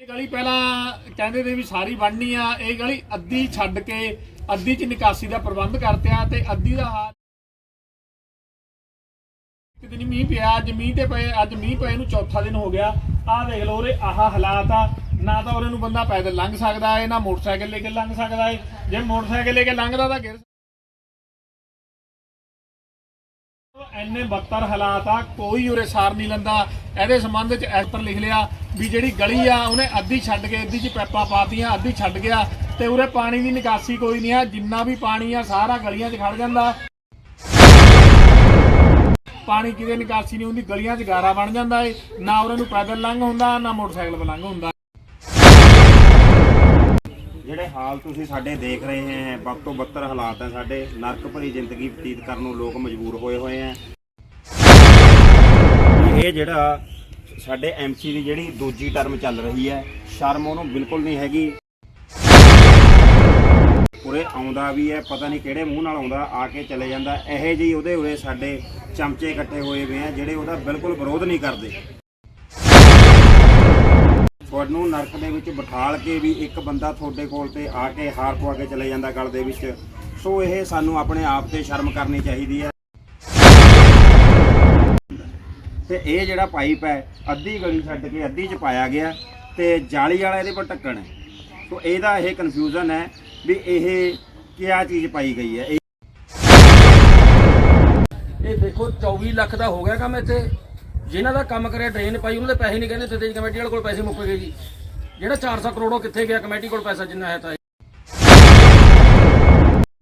ਇਹ ਗਲੀ ਪਹਿਲਾਂ ਕਹਿੰਦੇ ਤੇ ਵੀ ਸਾਰੀ ਬਣਨੀ ਆ, ਇਹ ਗਲੀ ਅੱਧੀ ਛੱਡ ਕੇ ਅੱਧੀ ਚ ਨਿਕਾਸੀ ਦਾ ਪ੍ਰਬੰਧ ਕਰਤਿਆ ਤੇ ਅੱਧੀ ਦਾ ਹਾਲ ਇੱਕ ਦਿਨ ਮੀਂਹ ਪਿਆ, ਅੱਜ ਮੀਂਹ ਤੇ ਪਏ, ਅੱਜ ਮੀਂਹ ਪਏ ਨੂੰ ਚੌਥਾ ਦਿਨ ਹੋ ਗਿਆ। ਆਹ ਦੇਖ ਲਓ ਉਰੇ ਆਹ ਹਾਲਾਤ ਆ। ਨਾ ਤਾਂ ਉਰੇ ਨੂੰ ਬੰਦਾ ਪੈਦਲ ਲੰਘ ਸਕਦਾ ਹੈ ਨਾ ਮੋਟਰਸਾਈਕਲ ਲੈ ਕੇ ਲੰਘ ਸਕਦਾ ਹੈ ਜੇ ਮੋਟਰਸਾਈਕਲ ਲੈ ਕੇ ਲੰਘਦਾ ਤਾਂ ਗਿਰ ਐਨੇ ਬੱਤਰ ਹਾਲਾਤ ਆ, ਕੋਈ ਉਰੇ ਸਾਰ ਨਹੀਂ ਲੰਦਾ। ਇਹਦੇ ਸੰਬੰਧ ਚ ਐਕਟਰ ਲਿਖ ਲਿਆ ਵੀ ਜਿਹੜੀ ਗਲੀ ਆ, ਉਹਨੇ ਅੱਧੀ ਛੱਡ ਕੇ ਅੱਧੀ ਚ ਪੈਪਾਂ ਪਾਤੀਆਂ, ਅੱਧੀ ਛੱਡ ਗਿਆ। ਤੇ ਉਰੇ ਪਾਣੀ ਦੀ ਨਿਕਾਸੀ ਕੋਈ ਨਹੀਂ ਆ, ਜਿੰਨਾ ਵੀ ਪਾਣੀ ਆ, ਸਾਰਾ ਗਲੀਆਂ 'ਚ ਖੜ ਜਾਂਦਾ। ਪਾਣੀ ਕਿਤੇ ਨਿਕਾਸੀ ਨਹੀਂ ਹੁੰਦੀ, ਗਲੀਆਂ 'ਚ ਗਾਰਾ ਬਣ ਜਾਂਦਾ ਏ। ਨਾ ਉਰੇ ਨੂੰ ਪੈਦਲ ਲੰਘ ਹੁੰਦਾ, ਨਾ ਮੋਟਰਸਾਈਕਲ ਲੰਘ ਹੁੰਦਾ। ਜਿਹੜੇ ਹਾਲ ਤੁਸੀਂ ਸਾਡੇ ਦੇਖ ਰਹੇ ਹੈ ਬਦ ਤੋਂ ਬੱਤਰ ਹਾਲਾਤ ਹੈ ਸਾਡੇ। ਨਰਕ ਭਰੀ ਜ਼ਿੰਦਗੀ ਬਤੀਤ ਕਰਨ ਨੂੰ ਲੋਕ ਮਜਬੂਰ ਹੋਏ ਹੋਏ ਹੈ। ਇਹ ਜਿਹੜਾ ਸਾਡੇ ਐਮਸੀ ਦੀ ਜਿਹੜੀ ਦੂਜੀ ਟਰਮ ਚੱਲ ਰਹੀ ਹੈ, ਸ਼ਰਮ ਉਹਨੂੰ ਬਿਲਕੁਲ ਨਹੀਂ ਹੈਗੀ। ਉਰੇ ਆਉਂਦਾ ਵੀ ਹੈ, ਪਤਾ ਨਹੀਂ ਕਿਹੜੇ ਮੂੰਹ ਨਾਲ ਆਉਂਦਾ, ਆ ਕੇ ਚਲੇ ਜਾਂਦਾ। ਇਹੋ ਜਿਹੀ ਉਹਦੇ ਉਰੇ ਸਾਡੇ ਚਮਚੇ ਇਕੱਠੇ ਹੋਏ ਹੋਏ ਆ, ਜਿਹੜੇ ਉਹਦਾ ਬਿਲਕੁਲ ਵਿਰੋਧ ਨਹੀਂ ਕਰਦੇ। ਤੁਹਾਨੂੰ ਨਰਕ ਦੇ ਵਿੱਚ ਬਿਠਾਲ ਕੇ ਵੀ ਇੱਕ ਬੰਦਾ ਤੁਹਾਡੇ ਕੋਲ ਤੇ ਆ ਕੇ ਹਾਰ ਪਵਾ ਕੇ ਚਲੇ ਜਾਂਦਾ ਗਲ ਦੇ ਵਿੱਚ। ਸੋ ਇਹ ਸਾਨੂੰ ਆਪਣੇ ਆਪ ਤੇ ਸ਼ਰਮ ਕਰਨੀ ਚਾਹੀਦੀ ਹੈ। ਤੇ ਇਹ ਜਿਹੜਾ ਪਾਈਪ ਹੈ ਅੱਧੀ ਗਲੀ ਛੱਡ ਕੇ ਅੱਧੀ ਚ ਪਾਇਆ ਗਿਆ ਤੇ ਜਾਲੀ ਵਾਲਾ ਇਹਦੇ ਪਰ ਢੱਕਣ ਹੈ। ਸੋ ਇਹਦਾ ਇਹ ਕਨਫਿਊਜ਼ਨ ਹੈ ਵੀ ਇਹ ਕਿਆ ਚੀਜ਼ ਪਾਈ ਗਈ ਹੈ। ਇਹ ਇਹ ਦੇਖੋ 24 ਲੱਖ ਦਾ ਹੋ ਗਿਆ ਕੰਮ ਇੱਥੇ। ਜਿਨ੍ਹਾਂ ਦਾ ਕੰਮ ਕਰਿਆ ਡਰੇਨ ਪਾਈ ਉਹਨਾਂ ਦੇ ਪੈਸੇ ਨਹੀਂ ਕਹਿੰਦੇ ਤੇ ਕਮੇਟੀ ਵਾਲੇ ਕੋਲ ਪੈਸੇ ਮੁੱਕ ਗਏ ਜੀ। ਜਿਹੜਾ 400 ਕਰੋੜੋਂ ਕਿੱਥੇ ਗਿਆ ਕਮੇਟੀ ਕੋਲ ਪੈਸਾ ਜਿੰਨਾ ਹੈ ਤਾਂ ਇਹ।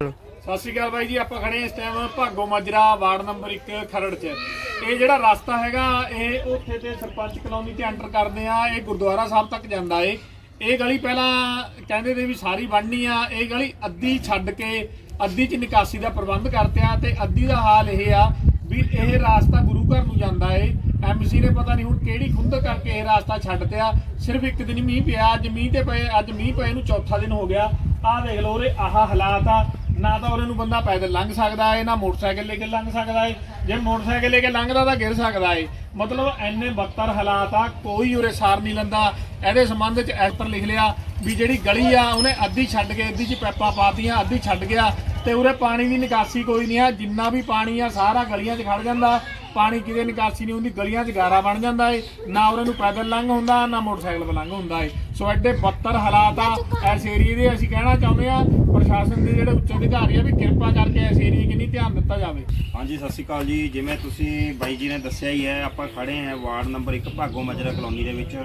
ਸਤਿ ਸ਼੍ਰੀ ਅਕਾਲ ਬਾਈ ਜੀ ਆਪਾਂ ਖੜੇ ਹਾਂ ਇਸ time Bhago Majra ward number 1 Kharar 'ਚ। ਇਹ ਜਿਹੜਾ ਰਸਤਾ ਹੈਗਾ, ਇਹ ਉੱਥੇ ਤੇ ਸਰਪੰਚ ਕਲੋਨੀ ਤੇ ਐਂਟਰ ਕਰਦੇ ਆ, ਇਹ ਗੁਰਦੁਆਰਾ ਸਾਹਿਬ ਤੱਕ ਜਾਂਦਾ ਏ। ਇਹ ਗਲੀ ਪਹਿਲਾਂ ਕਹਿੰਦੇ ਤੇ ਵੀ ਸਾਰੀ ਬਣਨੀ ਆ, ਇਹ ਗਲੀ ਅੱਧੀ ਛੱਡ ਕੇ ਅੱਧੀ ਚ ਨਿਕਾਸੀ ਦਾ ਪ੍ਰਬੰਧ ਕਰਤਿਆ ਤੇ ਅੱਧੀ ਦਾ ਹਾਲ ਇਹ ਆ ਵੀ ਇਹ ਰਾਸਤਾ ਗੁਰੂ ਘਰ ਨੂੰ ਜਾਂਦਾ ਏ। ਐਮਸੀ ਨੇ ਪਤਾ ਨਹੀਂ ਹੁਣ ਕਿਹੜੀ ਖੁੰਦ ਕਰਕੇ ਇਹ ਰਾਸਤਾ ਛੱਡਤਿਆ। ਸਿਰਫ ਇੱਕ ਦਿਨ ਮੀਂਹ ਪਿਆ, ਅੱਜ ਮੀਂਹ ਤੇ ਪਏ, ਅੱਜ ਮੀਂਹ ਪਏ ਨੂੰ ਚੌਥਾ ਦਿਨ ਹੋ ਗਿਆ। ਆਹ ਦੇਖ ਲਓ ਰੇ ਆਹ ਹਾਲਾਤ ਆ। ਨਾ ਤਾਂ ਉਰੇ ਨੂੰ ਬੰਦਾ ਪੈਦਲ ਲੰਘ ਸਕਦਾ ਹੈ, ਨਾ ਮੋਟਰਸਾਈਕਲ ਲੈ ਕੇ ਲੰਘ ਸਕਦਾ ਏ ਜੇ ਮੋਟਰਸਾਈਕਲ ਲੈ ਕੇ ਲੰਘਦਾ ਤਾਂ ਗਿਰ ਸਕਦਾ ਹੈ। ਮਤਲਬ ਐਨੇ ਬੱਤਰ ਹਾਲਾਤ ਆ, ਕੋਈ ਉਰੇ ਸਾਰ ਨਹੀਂ ਲੰਦਾ। ਇਹਦੇ ਸੰਬੰਧ ਚ ਐਕਟਰ ਲਿਖ ਲਿਆ ਵੀ ਜਿਹੜੀ ਗਲੀ ਆ, ਉਹਨੇ ਅੱਧੀ ਛੱਡ ਕੇ ਅੱਧੀ ਚ ਪੈਪਾਂ ਪਾਤੀਆਂ, ਅੱਧੀ ਛੱਡ ਗਿਆ ਤੇ ਉਰੇ ਪਾਣੀ ਦੀ ਨਿਕਾਸੀ ਕੋਈ ਨਹੀਂ ਆ। ਜਿੰਨਾ ਵੀ ਪਾਣੀ ਆ, ਸਾਰਾ ਗਲੀਆਂ 'ਚ ਖੜ ਜਾਂਦਾ। ਪਾਣੀ ਕਿਤੇ ਨਿਕਾਸੀ ਨਹੀਂ ਹੁੰਦੀ, ਗਲੀਆਂ 'ਚ ਗਾਰਾ ਬਣ ਜਾਂਦਾ ਏ, ਨਾ ਉਹਨਾਂ ਨੂੰ ਪੈਦਲ ਲੰਘ ਹੁੰਦਾ, ਨਾ ਮੋਟਰਸਾਈਕਲ ਲੰਘ ਹੁੰਦਾ ਏ। ਸੋ ਐਡੇ ਬੱਤਰ ਹਾਲਾਤ ਆ, ਇਸ ਏਰੀਏ ਦੇ ਅਸੀਂ ਕਹਿਣਾ ਚਾਹੁੰਦੇ ਆ ਪ੍ਰਸ਼ਾਸਨ ਦੇ ਜਿਹੜੇ ਉੱਚ ਅਧਿਕਾਰੀ ਆ ਵੀ ਕਿਰਪਾ ਕਰਕੇ ਇਸ ਏਰੀਏ ਕਿੰਨੀ ਧਿਆਨ ਦਿੱਤਾ ਜਾਵੇ। ਹਾਂਜੀ, ਸਤਿ ਸ਼੍ਰੀ ਅਕਾਲ ਜੀ। ਜਿਵੇਂ ਤੁਸੀਂ ਬਾਈ ਜੀ ਨੇ ਦੱਸਿਆ ਹੀ ਹੈ, ਆਪਾਂ ਖੜੇ ਹਾਂ ward number 1 Bhago Majra colony ਦੇ ਵਿੱਚ।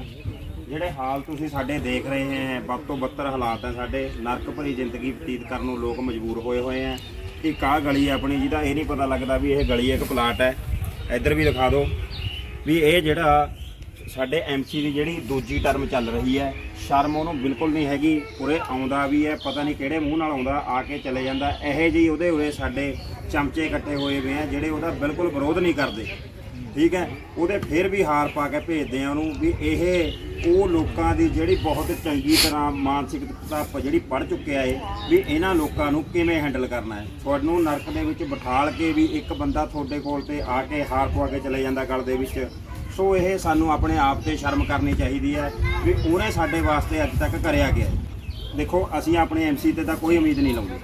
ਜਿਹੜੇ ਹਾਲ ਤੁਸੀਂ ਸਾਡੇ ਦੇਖ ਰਹੇ ਹੈ, ਵੱਧ ਤੋਂ ਬੱਤਰ ਹਾਲਾਤ ਹੈ ਸਾਡੇ। ਨਰਕ ਭਰੀ ਜ਼ਿੰਦਗੀ ਬਤੀਤ ਕਰਨ ਨੂੰ ਲੋਕ ਮਜਬੂਰ ਹੋਏ ਹੋਏ ਹੈ। ਇੱਕ ਆਹ ਗਲੀ ਹੈ ਆਪਣੀ, ਜਿਹਦਾ ਇਹ ਨਹੀਂ ਪਤਾ ਲੱਗਦਾ ਵੀ ਇਹ ਗਲੀ ਇੱਕ ਪਲਾਟ ਹੈ। ਇੱਧਰ ਵੀ ਦਿਖਾ ਦਿਓ ਵੀ ਇਹ ਜਿਹੜਾ ਸਾਡੇ ਐਮਸੀ ਦੀ ਜਿਹੜੀ ਦੂਜੀ ਟਰਮ ਚੱਲ ਰਹੀ ਹੈ, ਸ਼ਰਮ ਉਹਨੂੰ ਬਿਲਕੁਲ ਨਹੀਂ ਹੈਗੀ, ਉਰੇ ਆਉਂਦਾ ਵੀ ਹੈ, ਪਤਾ ਨਹੀਂ ਕਿਹੜੇ ਮੂੰਹ ਨਾਲ ਆਉਂਦਾ, ਆ ਕੇ ਚਲੇ ਜਾਂਦਾ, ਇਹੋ ਜਿਹੀ ਉਹਦੇ ਉਰੇ ਸਾਡੇ ਚਮਚੇ ਇਕੱਠੇ ਹੋਏ ਹੋਏ ਆ, ਜਿਹੜੇ ਉਹਦਾ ਬਿਲਕੁਲ ਵਿਰੋਧ ਨਹੀਂ ਕਰਦੇ। ਠੀਕ ਹੈ? ਉਹਦੇ ਫਿਰ ਵੀ ਹਾਰ ਪਾ ਕੇ ਭੇਜਦੇ ਆ ਉਹਨੂੰ ਵੀ ਇਹ, ਉਹ ਲੋਕਾਂ ਦੀ ਜਿਹੜੀ ਬਹੁਤ ਚੰਗੀ ਤਰ੍ਹਾਂ ਮਾਨਸਿਕਤਾ ਪ- ਜਿਹੜੀ ਪੜ ਚੁੱਕਿਆ ਏ, ਵੀ ਇਹਨਾਂ ਲੋਕਾਂ ਨੂੰ ਕਿਵੇਂ ਹੈਂਡਲ ਕਰਨਾ ਹੈ? ਤੁਹਾਨੂੰ ਨਰਕ ਦੇ ਵਿੱਚ ਬਿਠਾਲ ਕੇ ਵੀ ਇੱਕ ਬੰਦਾ ਤੁਹਾਡੇ ਕੋਲ ਤੇ ਆ ਕੇ ਹਾਰ ਪਵਾ ਕੇ ਚਲੇ ਜਾਂਦਾ ਗਲ ਦੇ ਵਿੱਚ। ਸੋ ਇਹ ਸਾਨੂੰ ਆਪਣੇ ਆਪ ਤੇ ਸ਼ਰਮ ਕਰਨੀ ਚਾਹੀਦੀ ਹੈ ਵੀ ਉਹਨੇ ਸਾਡੇ ਵਾਸਤੇ ਅੱਜ ਤੱਕ ਕਰਿਆ ਗਿਆ ਹੈ। ਦੇਖੋ, ਅਸੀਂ ਆਪਣੇ ਐਮਸੀ ਤੇ ਤਾਂ ਕੋਈ ਉਮੀਦ ਨਹੀਂ ਲਾਉਂਦੇ।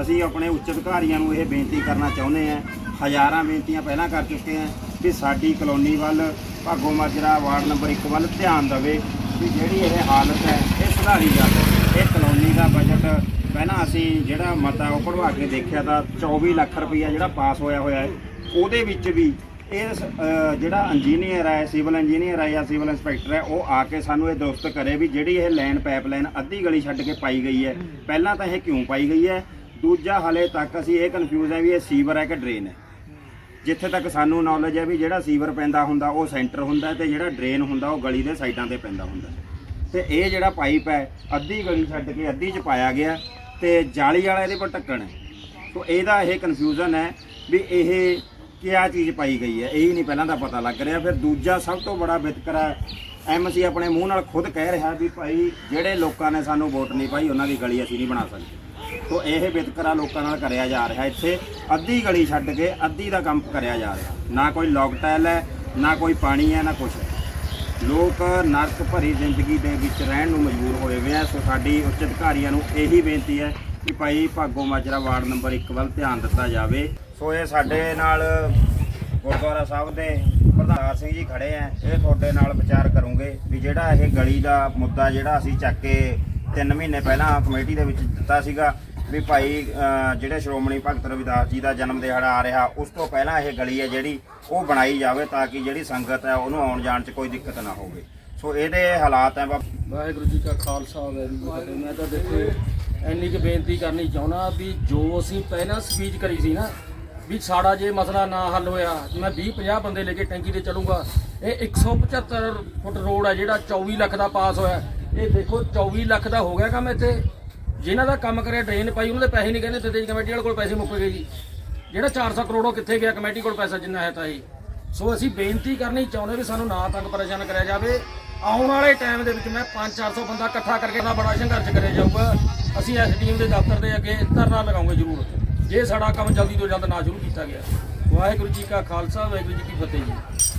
ਅਸੀਂ ਆਪਣੇ ਉੱਚ ਅਧਿਕਾਰੀਆਂ ਨੂੰ ਇਹ ਬੇਨਤੀ ਕਰਨਾ ਚਾਹੁੰਦੇ ਹਾਂ। ਹਜ਼ਾਰਾਂ ਬੇਨਤੀਆਂ ਪਹਿਲਾਂ ਕਰ ਚੁੱਕੇ ਹਾਂ। ਕਿ ਸਾਡੀ ਕਲੋਨੀ ਵੱਲ ਭਾਗੋ ਮਾਜਰਾ ਵਾਰਡ ਨੰਬਰ 1 ਵੱਲ ਧਿਆਨ ਦੇਵੇ ਵੀ ਜਿਹੜੀ ਇਹ ਹਾਲਤ ਹੈ, ਇਹ ਸੁਧਾਰੀ ਜਾਵੇ। ਇਹ ਕਲੋਨੀ ਦਾ ਬਜਟ ਪਹਿਲਾਂ ਅਸੀਂ ਜਿਹੜਾ ਮਤਾ ਉਹ ਕਢਵਾ ਕੇ ਦੇਖਿਆ ਤਾਂ 24 ਲੱਖ ਰੁਪਈਆ ਜਿਹੜਾ ਪਾਸ ਹੋਇਆ ਹੋਇਆ ਹੈ, ਉਹਦੇ ਵਿੱਚ ਵੀ ਇਹ ਸ- ਜਿਹੜਾ ਇੰਜੀਨੀਅਰ ਹੈ ਸਿਵਲ ਇੰਜੀਨੀਅਰ ਹੈ ਜਾਂ ਸਿਵਲ ਇੰਸਪੈਕਟਰ ਹੈ, ਉਹ ਆ ਕੇ ਸਾਨੂੰ ਇਹ ਦਰੁਸਤ ਕਰੇ ਵੀ ਜਿਹੜੀ ਇਹ ਲਾਈਨ ਪਾਈਪਲਾਈਨ ਅੱਧੀ ਗਲੀ ਛੱਡ ਕੇ ਪਾਈ ਗਈ ਹੈ। ਪਹਿਲਾਂ ਤਾਂ ਇਹ ਕਿਉਂ ਪਾਈ ਗਈ ਹੈ? ਦੂਜਾ ਹਲੇ ਤੱਕ ਅਸੀਂ ਇਹ ਕਨਫਿਊਜ਼ ਹੈ ਵੀ ਇਹ ਸੀਵਰ ਹੈ ਕਿ ਡਰੇਨ ਹੈ। ਜਿੱਥੇ ਤੱਕ ਸਾਨੂੰ ਨੌਲੇਜ ਹੈ ਵੀ ਜਿਹੜਾ ਸੀਵਰ ਪੈਂਦਾ ਹੁੰਦਾ, ਉਹ ਸੈਂਟਰ ਹੁੰਦਾ ਤੇ ਜਿਹੜਾ ਡਰੇਨ ਹੁੰਦਾ, ਉਹ ਗਲੀ ਦੇ ਸਾਈਡਾਂ ਤੇ ਪੈਂਦਾ ਹੁੰਦਾ ਤੇ ਇਹ ਜਿਹੜਾ ਪਾਈਪ ਹੈ, ਅੱਧੀ ਗਲੀ ਛੱਡ ਕੇ ਅੱਧੀ ਚ ਪਾਇਆ ਗਿਆ ਤੇ ਜਾਲੀ ਵਾਲਾ ਇਹਦੇ ਪਰ ਢੱਕਣ ਹੈ। ਸੋ ਇਹਦਾ ਇਹ ਕਨਫਿਊਜ਼ਨ ਹੈ ਵੀ ਇਹ ਕਿਆ ਚੀਜ਼ ਪਾਈ ਗਈ ਹੈ, ਇਹ ਹੀ ਨਹੀਂ ਪਹਿਲਾਂ ਤਾਂ ਪਤਾ ਲੱਗ ਰਿਹਾ। ਫਿਰ ਦੂਜਾ ਸਭ ਤੋਂ ਬੜਾ ਵਿਤਕਰਾ ਐਮਸੀ ਆਪਣੇ ਮੂੰਹ ਨਾਲ ਖੁਦ ਕਹਿ ਰਿਹਾ ਵੀ ਭਾਈ, ਜਿਹੜੇ ਲੋਕਾਂ ਨੇ ਸਾਨੂੰ ਵੋਟ ਨਹੀਂ ਪਾਈ, ਉਹਨਾਂ ਦੀ ਗਲੀ ਅਸੀਂ ਨਹੀਂ ਬਣਾ ਸਕਦੇ। ਸੋ ਇਹ ਵਿਤਕਰਾ ਲੋਕਾਂ ਨਾਲ ਕਰਿਆ ਜਾ ਰਿਹਾ। ਇੱਥੇ ਅੱਧੀ ਗਲੀ ਛੱਡ ਕੇ ਅੱਧੀ ਦਾ ਕੰਮ ਕਰਿਆ ਜਾ ਰਿਹਾ। ਨਾ ਕੋਈ ਲੌਕਟੈਲ ਹੈ, ਨਾ ਕੋਈ ਪਾਣੀ ਹੈ, ਨਾ ਕੁਛ ਹੈ। ਲੋਕ ਨਰਕ ਭਰੀ ਜ਼ਿੰਦਗੀ ਦੇ ਵਿੱਚ ਰਹਿਣ ਨੂੰ ਮਜਬੂਰ ਹੋਏ ਹੋਏ ਆ। ਸੋ ਸਾਡੀ ਉੱਚ ਅਧਿਕਾਰੀਆਂ ਨੂੰ ਇਹੀ ਬੇਨਤੀ ਹੈ ਕਿ ਭਾਈ ਭਾਗੋ ਮਾਜਰਾ ਵਾਰਡ ਨੰਬਰ 1 ਵੱਲ ਧਿਆਨ ਦਿੱਤਾ ਜਾਵੇ। ਸੋ ਇਹ ਸਾਡੇ ਨਾਲ ਗੁਰਦੁਆਰਾ ਸਾਹਿਬ ਦੇ ਪ੍ਰਧਾਨ ਸਿੰਘ ਜੀ ਖੜੇ ਆ। ਇਹ ਤੁਹਾਡੇ ਨਾਲ ਵਿਚਾਰ ਕਰੂੰਗੇ ਵੀ ਜਿਹੜਾ ਇਹ ਗਲੀ ਦਾ ਮੁੱਦਾ ਜਿਹੜਾ ਅਸੀਂ ਚੱਕ ਕੇ 3 ਮਹੀਨੇ ਪਹਿਲਾਂ ਕਮੇਟੀ ਦੇ ਵਿੱਚ ਦਿੱਤਾ ਸੀਗਾ ਵੀ ਭਾਈ ਜਿਹੜੇ ਸ਼੍ਰੋਮਣੀ ਭਗਤ ਰਵਿਦਾਸ ਜੀ ਦਾ ਜਨਮ ਦਿਹਾੜਾ ਆ ਰਿਹਾ, ਉਸ ਤੋਂ ਪਹਿਲਾਂ ਇਹ ਗਲੀ ਹੈ ਜਿਹੜੀ ਉਹ ਬਣਾਈ ਜਾਵੇ ਤਾਂ ਕਿ ਜਿਹੜੀ ਸੰਗਤ ਹੈ ਉਹਨੂੰ ਆਉਣ ਜਾਣ 'ਚ ਕੋਈ ਦਿੱਕਤ ਨਾ ਹੋਵੇ। ਸੋ ਇਹਦੇ ਹਾਲਾਤ ਹੈ ਵਾ- ਵਾਹਿਗੁਰੂ ਜੀ ਕਾ ਖਾਲਸਾ, ਵਾਹਿਗੁਰੂ ਜੀ ਮੈਂ ਤਾਂ ਦੇਖੋ, ਇੰਨੀ ਕੁ ਬੇਨਤੀ ਕਰਨੀ ਚਾਹੁੰਦਾ ਵੀ ਜੋ ਅਸੀਂ ਪਹਿਲਾਂ ਸਪੀਚ ਕਰੀ ਸੀ ਨਾ, ਵੀ ਸਾਡਾ ਜੇ ਮਸਲਾ ਨਾ ਹੱਲ ਹੋਇਆ, ਮੈਂ 20 50 ਬੰਦੇ ਲੈ ਕੇ ਟੈਂਕੀ ਤੇ ਚਲੂੰਗਾ, ਇਹ 175 ਫੁੱਟ ਰੋਡ ਹੈ ਜਿਹੜਾ 24 ਲੱਖ ਦਾ ਪਾਸ ਹੋਇਆ। ਇਹ ਦੇਖੋ 24 ਲੱਖ ਦਾ ਹੋ ਗਿਆ ਕੰਮ ਇੱਥੇ। ਜਿਨ੍ਹਾਂ ਦਾ ਕੰਮ ਕਰਿਆ, ਡਰੇਨ ਪਾਈ, ਉਹਨਾਂ ਦੇ ਪੈਸੇ ਨਹੀਂ ਕਹਿੰਦੇ ਦਿੱਤੇ ਕਮੇਟੀ ਵਾਲੇ ਕੋਲ ਪੈਸੇ ਮੁੱਕ ਗਏ ਜੀ। ਜਿਹੜਾ 400 ਕਰੋੜੋਂ ਕਿੱਥੇ ਗਿਆ, ਕਮੇਟੀ ਕੋਲ ਪੈਸਾ ਜਿੰਨਾ ਹੈ ਤਾਂ ਇਹ। ਸੋ ਅਸੀਂ ਬੇਨਤੀ ਕਰਨੀ ਚਾਹੁੰਦੇ ਵੀ ਸਾਨੂੰ ਨਾ ਤੰਗ ਪਰੇਸ਼ਾਨ ਕਰਿਆ ਜਾਵੇ। ਆਉਣ ਵਾਲੇ ਟਾਈਮ ਦੇ ਵਿੱਚ ਮੈਂ 5-400 ਬੰਦਾ ਇਕੱਠਾ ਕਰਕੇ ਨਾ ਬੜਾ ਸੰਘਰਸ਼ ਕਰਿਆ ਜਾਊਗਾ। ਅਸੀਂ ਐਸਡੀਐਮ ਦੇ ਦਫ਼ਤਰ ਦੇ ਅੱਗੇ ਧਰਨਾ ਲਗਾਉਂਗੇ ਜ਼ਰੂਰ। ਜੇ ਸਾਡਾ ਕੰਮ ਜਲਦੀ ਤੋਂ ਜਲਦ ਨਾ ਸ਼ੁਰੂ ਕੀਤਾ ਗਿਆ। ਵਾਹਿਗੁਰੂ ਜੀ ਕਾ ਖਾਲਸਾ, ਵਾਹਿਗੁਰੂ ਜੀ ਕੀ ਫਤਿਹ ਜੀ।